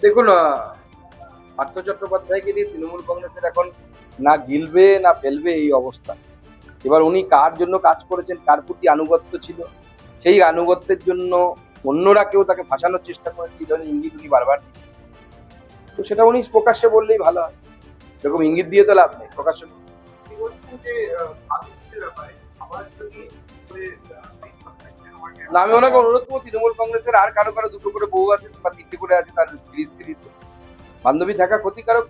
দেখুন পার্থ চট্টোপাধ্যায়কে দিয়ে তৃণমূল কংগ্রেসের এখন না গিলবে, না ফেলবে এই অবস্থা। এবার উনি কার জন্য কাজ করেছেন, কার প্রতি আনুগত্য ছিল? সেই আনুগত্যের জন্য অন্যরা কেউ তাকে ফাঁসানোর চেষ্টা করেছে, এই ধরনের ইঙ্গিত উনি বারবার তো সেটা উনি প্রকাশ্যে বললেই ভালো হয়। এরকম ইঙ্গিত দিয়ে তো লাভ নেই, প্রকাশ্যে। না, আমি ওনাকে অনুরোধ করব তৃণমূল কংগ্রেসের আর কারও কারও, দুটো করে বউ আছে বা তিনটে করে আছে, তার স্ত্রী স্ত্রী বান্ধবী থাকা ক্ষতিকারক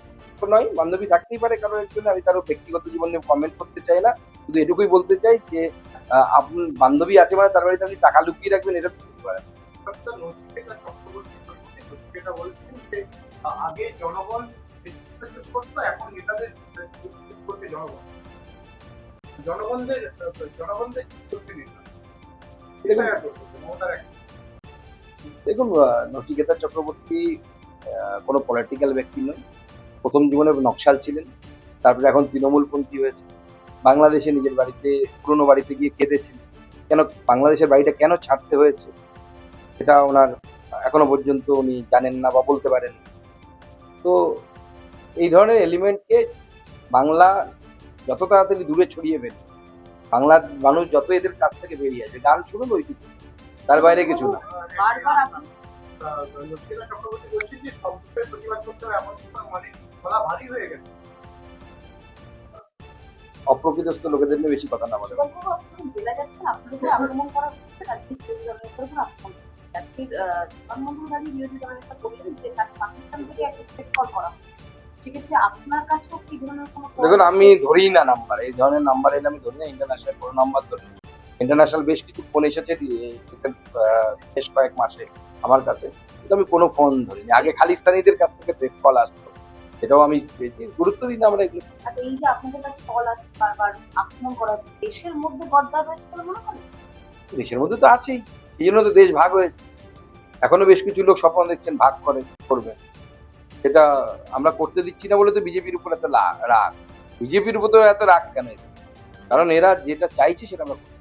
নয়, বান্ধবী থাকতেই পারে কারও একজন আমি কারও ব্যক্তিগত জীবনে কমেন্ট করতে চাই না, শুধু এটুকুই বলতে চাই যে আপনার বান্ধবী আছে মানে তার বাড়িতে আপনি টাকা লুকিয়ে রাখবেন, এটা হতে পারে। যে আগে জনগণ এখন নেতাদের জনগণ। জনগণদের জনগণদের দেখুন দেখুন নচিকেতা চক্রবর্তী কোনো পলিটিক্যাল ব্যক্তি নয়। প্রথম জীবনে নকশাল ছিলেন। তারপরে এখন তৃণমূলপন্থী হয়েছে। বাংলাদেশে নিজের বাড়িতে পুরনো বাড়িতে গিয়ে কেঁদেছেন। কেন বাংলাদেশের বাড়িটা কেন ছাড়তে হয়েছে? সেটা ওনার এখনও পর্যন্ত উনি জানেন না বা বলতে পারেন তো এই ধরনের এলিমেন্টকে বাংলা যত তাড়াতাড়ি দূরে ছড়িয়ে ফেলে বাংলার মানুষ যত এদের কাছ থেকে বেরিয়ে আসে গান শুনুন ওইটুকু তার বাইরে কিছু না মানে হয়ে অপ্রকৃতস্থ লোকেদের নিয়ে বেশি কথা না বলে পাকিস্তান থেকে হচ্ছে সেক্ষেত্রে আপনার কাছেও কি ধরনের কোনো দেখুন আমি? ধরিই না নাম্বার এই ধরনের নাম্বার এলে আমি ধরি না ইন্টারন্যাশনাল কোনো নাম্বার ধরি। ইন্টারন্যাশনাল বেশ কিছু ফোন এসেছে বেশ কয়েক মাসে আমার কাছে। কিন্তু আমি কোনো ফোন ধরিনি। আগে খালিস্তানিদের কাছ থেকে ব্রেক কল আসতো এটাও আমি গুরুত্ব দিই না আমরা এগুলো। এই যে আপনাদের কাছে কল আসছে বারবার আক্রমণ করা দেশের মধ্যে গদ্দার রয়েছে বলে মনে করেন? দেশের মধ্যে তো আছেই। এই জন্য তো দেশ ভাগ হয়েছে। এখনও বেশ কিছু লোক স্বপ্ন দেখছেন ভাগ করে করবে। সেটা আমরা করতে দিচ্ছি না বলে তো বিজেপির উপর এত রাগ বিজেপির উপর তো এত রাগ কেন কারণ এরা যেটা চাইছে সেটা আমরা।